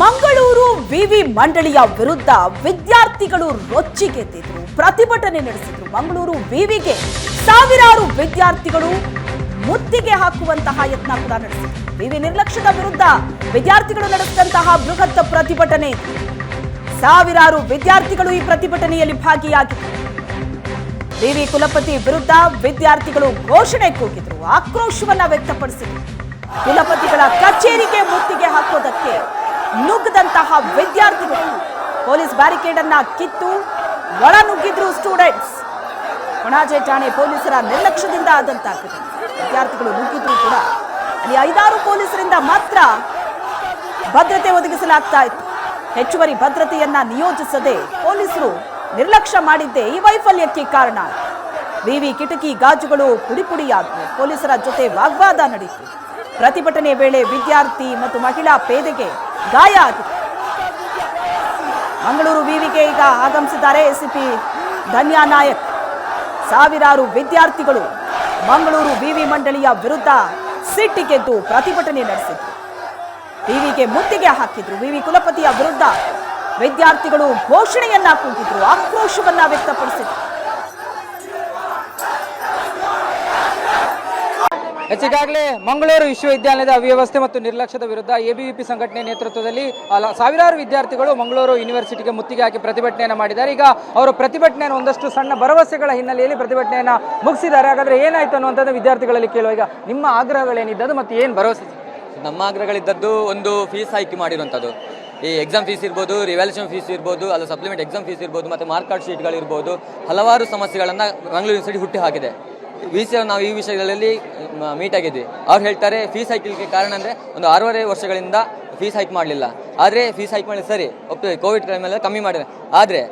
ಮಂಗಳೂರು ವಿವಿ ಮಂಡಳಿಯ ವಿರುದ್ಧ ವಿದ್ಯಾರ್ಥಿಗಳು ರೊಚ್ಚಿಗೆದ್ದಿದ್ರು. ಪ್ರತಿಭಟನೆ ನಡೆಸಿದ್ರು. ಮಂಗಳೂರು ವಿವಿಗೆ ಸಾವಿರಾರು ವಿದ್ಯಾರ್ಥಿಗಳು ಮುತ್ತಿಗೆ ಹಾಕುವಂತಹ ಯತ್ನ ಕೂಡ ನಡೆಸಿದ್ರು. ವಿವಿ ನಿರ್ಲಕ್ಷ್ಯದ ವಿರುದ್ಧ ವಿದ್ಯಾರ್ಥಿಗಳು ನಡೆಸಿದಂತಹ ಬೃಹತ್ ಪ್ರತಿಭಟನೆ ಸಾವಿರಾರು ವಿದ್ಯಾರ್ಥಿಗಳು ಈ ಪ್ರತಿಭಟನೆಯಲ್ಲಿ ಭಾಗಿಯಾಗಿದ್ದರು. ವಿವಿ ಕುಲಪತಿ ವಿರುದ್ಧ ವಿದ್ಯಾರ್ಥಿಗಳು ಘೋಷಣೆ ಕೂಗಿದ್ರು. ಆಕ್ರೋಶವನ್ನ ವ್ಯಕ್ತಪಡಿಸಿದ್ರು. ಕುಲಪತಿಗಳ ಕಚೇರಿಗೆ ಮುತ್ತಿಗೆ ಹಾಕೋದಕ್ಕೆ ನುಗ್ಗದಂತಹ ವಿದ್ಯಾರ್ಥಿಗಳು ಪೊಲೀಸ್ ಬ್ಯಾರಿಕೇಡ್ ಅನ್ನ ಕಿತ್ತು ಒಳ ನುಗ್ಗಿದ್ರು ಸ್ಟೂಡೆಂಟ್ಸ್ ಕೊಣಾಜೆ ಠಾಣೆ ಪೊಲೀಸರ ನಿರ್ಲಕ್ಷ್ಯದಿಂದ ಆದಂತಾಗಿದೆ ವಿದ್ಯಾರ್ಥಿಗಳು ನುಗ್ಗಿದ್ರು ಕೂಡ. ಅಲ್ಲಿ ಐದಾರು ಪೊಲೀಸರಿಂದ ಮಾತ್ರ ಭದ್ರತೆ ಒದಗಿಸಲಾಗ್ತಾ ಇತ್ತು. ಹೆಚ್ಚುವರಿ ಭದ್ರತೆಯನ್ನ ನಿಯೋಜಿಸದೆ ಪೊಲೀಸರು ನಿರ್ಲಕ್ಷ್ಯ ಮಾಡಿದ್ದೇ ಈ ವೈಫಲ್ಯಕ್ಕೆ ಕಾರಣ. ವಿವಿ ಕಿಟಕಿ ಗಾಜುಗಳು ಪುಡಿ ಪುಡಿಯಾದವು ಪೊಲೀಸರ ಜೊತೆ ವಾಗ್ವಾದ ನಡೆಯಿತು ಪ್ರತಿಭಟನೆ ವೇಳೆ ವಿದ್ಯಾರ್ಥಿ ಮತ್ತು ಮಹಿಳಾ ಪೇದೆಗೆ ಗಾಯ ಆಗಿದೆ ಮಂಗಳೂರು ವಿವಿಗೆ ಈಗ ಆಗಮಿಸಿದ್ದಾರೆ ಎಸಿಪಿ ಧನ್ಯಾ ನಾಯಕ್. ಸಾವಿರಾರು ವಿದ್ಯಾರ್ಥಿಗಳು ಮಂಗಳೂರು ವಿವಿ ಮಂಡಳಿಯ ವಿರುದ್ಧ ಸಿಟ್ಟಿಗೆದ್ದು ಪ್ರತಿಭಟನೆ ನಡೆಸಿದ್ರು. ವಿವಿಗೆ ಮುತ್ತಿಗೆ ಹಾಕಿದ್ರು. ವಿವಿ ಕುಲಪತಿಯ ವಿರುದ್ಧ ವಿದ್ಯಾರ್ಥಿಗಳು ಘೋಷಣೆಯನ್ನ ಕೂಗಿದ್ರು. ಆಕ್ರೋಶವನ್ನ ವ್ಯಕ್ತಪಡಿಸಿದ್ರು. ಈಗಾಗಲೇ ಮಂಗಳೂರು ವಿಶ್ವವಿದ್ಯಾಲಯದ ಅವ್ಯವಸ್ಥೆ ಮತ್ತು ನಿರ್ಲಕ್ಷ್ಯದ ವಿರುದ್ಧ ಎಬಿವಿಪಿ ಸಂಘಟನೆ ನೇತೃತ್ವದಲ್ಲಿ ಸಾವಿರಾರು ವಿದ್ಯಾರ್ಥಿಗಳು ಮಂಗಳೂರು ಯೂನಿವರ್ಸಿಟಿಗೆ ಮುತ್ತಿಗೆ ಹಾಕಿ ಪ್ರತಿಭಟನೆಯನ್ನು ಮಾಡಿದ್ದಾರೆ. ಈಗ ಅವರು ಪ್ರತಿಭಟನೆಯನ್ನು ಒಂದಷ್ಟು ಸಣ್ಣ ಭರವಸೆಗಳ ಹಿನ್ನೆಲೆಯಲ್ಲಿ ಪ್ರತಿಭಟನೆಯನ್ನು ಮುಗಿಸಿದ್ದಾರೆ. ಹಾಗಾದರೆ ಏನಾಯಿತು ಅನ್ನುವಂಥದ್ದು ವಿದ್ಯಾರ್ಥಿಗಳಲ್ಲಿ ಕೇಳುವ ಈಗ ನಿಮ್ಮ ಆಗ್ರಹಗಳೇನಿದ್ದದ್ದು ಮತ್ತು ಏನು ಭರವಸೆ? ನಮ್ಮ ಆಗ್ರಹಗಳಿದ್ದದ್ದು ಒಂದು ಫೀಸ್ ಆಯ್ಕೆ ಮಾಡಿರುವಂಥದ್ದು. ಈ ಎಕ್ಸಾಮ್ ಫೀಸ್ ಇರ್ಬೋದು ರಿವ್ಯಾಲ್ಯೂಷನ್ ಫೀಸ್ ಇರ್ಬೋದು, ಅಲ್ಲ ಸಪ್ಲಿಮೆಂಟ್ ಎಕ್ಸಾಮ್ ಫೀಸ್ ಇರ್ಬೋದು, ಮತ್ತು ಮಾರ್ಕ್ ಕಾರ್ಡ್ ಶೀಟ್ಗಳಿರ್ಬೋದು ಹಲವಾರು ಸಮಸ್ಯೆಗಳನ್ನು ಮಂಗಳೂರು ಯೂನಿವರ್ಸಿಟಿ ಹುಟ್ಟಿ ಹಾಕಿದೆ. ವಿ ಸಿ ನಾವು ಈ ವಿಷಯಗಳಲ್ಲಿ ಮೀಟ್ ಆಗಿದ್ವಿ. ಅವ್ರು ಹೇಳ್ತಾರೆ ಫೀಸ್ ಹೈಕ್ಲಿಕ್ಕೆ ಕಾರಣ ಅಂದರೆ ಒಂದು ಆರೂವರೆ ವರ್ಷಗಳಿಂದ ಫೀಸ್ ಹೈಕ್ ಮಾಡಲಿಲ್ಲ. ಆದರೆ ಫೀಸ್ ಹೈಕ್ ಮಾಡಿದ್ರೆ ಸರಿ ಒಪ್ಪಿದೆ ಕೋವಿಡ್ ಟೈಮಲ್ಲಿ ಕಮ್ಮಿ ಮಾಡಿದೆ ಆದರೆ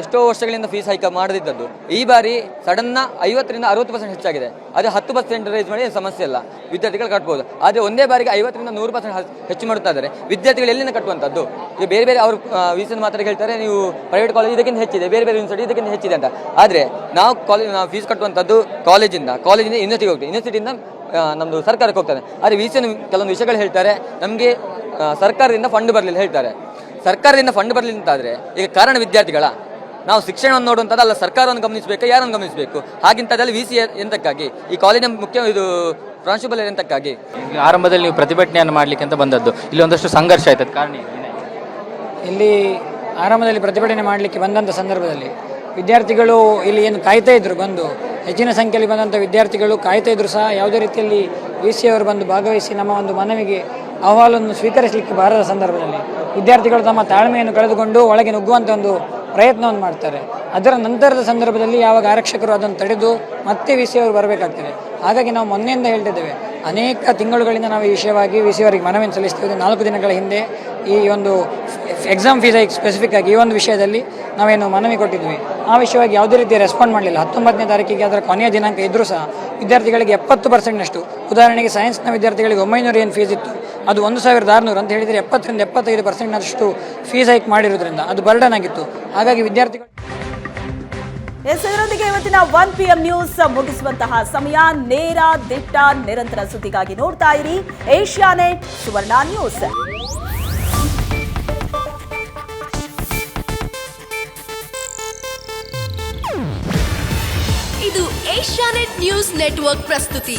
ಎಷ್ಟೋ ವರ್ಷಗಳಿಂದ ಫೀಸ್ ಹೈಕ್ ಮಾಡದಿದ್ದದ್ದು. ಈ ಬಾರಿ ಸಡನ್ನ ಐವತ್ತರಿಂದ ಅರವತ್ತು ಪರ್ಸೆಂಟ್ ಹೆಚ್ಚಾಗಿದೆ. ಅದೇ ಹತ್ತು ಪರ್ಸೆಂಟ್ ರೈಸ್ ಮಾಡಿ ಸಮಸ್ಯೆ ಇಲ್ಲ. ವಿದ್ಯಾರ್ಥಿಗಳು ಕಟ್ಬೋದು. ಆದರೆ ಒಂದೇ ಬಾರಿಗೆ ಐವತ್ತರಿಂದ ನೂರು ಪರ್ಸೆಂಟ್ ಹೆಚ್ಚು ಮಾಡ್ತಾ ಇದ್ದಾರೆ. ವಿದ್ಯಾರ್ಥಿಗಳು ಎಲ್ಲಿಂದ ಕಟ್ಟುವಂಥದ್ದು? ಈಗ ಬೇರೆ ಬೇರೆ ಅವರು ವೀಸನ್ ಮಾತ್ರ ಹೇಳ್ತಾರೆ ನೀವು ಪ್ರೈವೇಟ್ ಕಾಲೇಜ್ ಇದಕ್ಕಿಂತ ಹೆಚ್ಚಿದೆ, ಬೇರೆ ಬೇರೆ ಯೂನಿವರ್ಸಿಟಿ ಇದಕ್ಕಿಂತ ಹೆಚ್ಚಿದೆ ಅಂತ. ಆದರೆ ನಾವು ಕಾಲೇಜ್ ನಾವು ಫೀಸ್ ಕಟ್ಟುವಂಥದ್ದು ಕಾಲೇಜಿಂದ ಕಾಲೇಜಿಂದ ಯೂನಿವರ್ಸಿಟಿಗೆ ಹೋಗ್ತೀವಿ. ಯೂನಿವರ್ಸಿಟಿಯಿಂದ ನಮ್ಮದು ಸರ್ಕಾರಕ್ಕೆ ಹೋಗ್ತಾರೆ ಆದರೆ ವೀಸನ್ನು ಕೆಲವೊಂದು ವಿಷಯಗಳು ಹೇಳ್ತಾರೆ, ನಮಗೆ ಸರ್ಕಾರದಿಂದ ಫಂಡ್ ಬರಲಿಲ್ಲ ಹೇಳ್ತಾರೆ. ಸರ್ಕಾರದಿಂದ ಫಂಡ್ ಬರಲಿಲ್ಲ ಅಂತಾದರೆ ಈಗ ಕಾರಣ ವಿದ್ಯಾರ್ಥಿಗಳ. ನಾವು ಶಿಕ್ಷಣವನ್ನು ನೋಡುವಂಥದ್ದಲ್ಲ ಸರ್ಕಾರವನ್ನು ಗಮನಿಸಬೇಕು ಯಾರನ್ನು ಗಮನಿಸಬೇಕು? ಹಾಗಿಂತದಲ್ಲಿ ವಿ ಸಿ ಎಂತಕ್ಕಾಗಿ? ಈ ಕಾಲೇಜಿನ ಮುಖ್ಯ ಇದು ಪ್ರಾಂಶುಪಾಲ ಎಂತಕ್ಕಾಗಿ? ಆರಂಭದಲ್ಲಿ ನೀವು ಪ್ರತಿಭಟನೆಯನ್ನು ಮಾಡಲಿಕ್ಕೆ ಅಂತ ಬಂದದ್ದು. ಇಲ್ಲಿ ಒಂದಷ್ಟು ಸಂಘರ್ಷ ಆಯ್ತದ ಕಾರಣ ಇಲ್ಲಿ ಆರಂಭದಲ್ಲಿ ಪ್ರತಿಭಟನೆ ಮಾಡಲಿಕ್ಕೆ ಬಂದಂಥ ಸಂದರ್ಭದಲ್ಲಿ ವಿದ್ಯಾರ್ಥಿಗಳು ಇಲ್ಲಿ ಏನು ಕಾಯ್ತಾ ಇದ್ರು ಬಂದು. ಹೆಚ್ಚಿನ ಸಂಖ್ಯೆಯಲ್ಲಿ ಬಂದಂಥ ವಿದ್ಯಾರ್ಥಿಗಳು ಕಾಯ್ತಾ ಇದ್ರು ಸಹ. ಯಾವುದೇ ರೀತಿಯಲ್ಲಿ ವಿ ಸಿ ಅವರು ಬಂದು ಭಾಗವಹಿಸಿ ನಮ್ಮ ಒಂದು ಮನವಿಗೆ ಅಹವಾಲನ್ನು ಸ್ವೀಕರಿಸಲಿಕ್ಕೆ ಬಾರದ ಸಂದರ್ಭದಲ್ಲಿ. ವಿದ್ಯಾರ್ಥಿಗಳು ತಮ್ಮ ತಾಳ್ಮೆಯನ್ನು ಕಳೆದುಕೊಂಡು ಒಳಗೆ ನುಗ್ಗುವಂಥ ಒಂದು ಪ್ರಯತ್ನವನ್ನು ಮಾಡ್ತಾರೆ. ಅದರ ನಂತರದ ಸಂದರ್ಭದಲ್ಲಿ ಯಾವಾಗ ಆರಕ್ಷಕರು ಅದನ್ನು ತಡೆದು ಮತ್ತೆ ವಿ ಸಿ ಅವರು ಬರಬೇಕಾಗ್ತದೆ. ಹಾಗಾಗಿ ನಾವು ಮೊನ್ನೆಯಿಂದ ಹೇಳ್ತಿದ್ದೇವೆ, ಅನೇಕ ತಿಂಗಳುಗಳಿಂದ ನಾವು ಈ ವಿಷಯವಾಗಿ ವಿ ಸಿ ಅವರಿಗೆ ಮನವಿಯನ್ನು ಸಲ್ಲಿಸ್ತೇವೆ ನಾಲ್ಕು ದಿನಗಳ ಹಿಂದೆ. ಈ ಒಂದು ಎಕ್ಸಾಮ್ ಫೀಸ್ ಸ್ಪೆಸಿಫಿಕ್ ಆಗಿ ಈ ಒಂದು ವಿಷಯದಲ್ಲಿ ನಾವೇನು ಮನವಿ ಕೊಟ್ಟಿದ್ವಿ. ಆ ವಿಷಯವಾಗಿ ಯಾವುದೇ ರೀತಿ ರೆಸ್ಪಾಂಡ್ ಮಾಡಲಿಲ್ಲ. ಹತ್ತೊಂಬತ್ತನೇ ತಾರೀಕಿಗೆ ಅದರ ಕೊನೆಯ ದಿನಾಂಕ ಇದ್ದರೂ ಸಹ ವಿದ್ಯಾರ್ಥಿಗಳಿಗೆ ಎಪ್ಪತ್ತು ಪರ್ಸೆಂಟ್ನಷ್ಟು ಉದಾಹರಣೆಗೆ ಸೈನ್ಸ್ನ ವಿದ್ಯಾರ್ಥಿಗಳಿಗೆ ಒಂಬೈನೂರು ಏನು ಫೀಸ್ ಇತ್ತು. ಅದು ಒಂದು ಸಾವಿರದ ಆರುನೂರು ಅಂತ ಹೇಳಿದರೆ ಎಪ್ಪತ್ತರಿಂದ ಎಪ್ಪತ್ತೈದು ಪರ್ಸೆಂಟ್ನಷ್ಟು ಫೀಸ್ ಹೈಕ್ ಮಾಡಿರೋದ್ರಿಂದ ಅದು ಬರ್ಡನ್ ಆಗಿತ್ತು. ಹಾಗಾಗಿ ವಿದ್ಯಾರ್ಥಿಗಳು ಎಸ್ ಇದರೊಂದಿಗೆ ಇವತ್ತಿನ ಒನ್ ಪಿ ಎಂ ನ್ಯೂಸ್ ಮುಗಿಸುವಂತಹ ಸಮಯ. ನೇರ ದಿಟ್ಟ ನಿರಂತರ ಸುದ್ದಿಗಾಗಿ ನೋಡ್ತಾ ಇರಿ ಏಷ್ಯಾನೆಟ್ ಸುವರ್ಣ ನ್ಯೂಸ್. ಇದು ಏಷ್ಯಾನೆಟ್ ನ್ಯೂಸ್ ನೆಟ್ವರ್ಕ್ ಪ್ರಸ್ತುತಿ.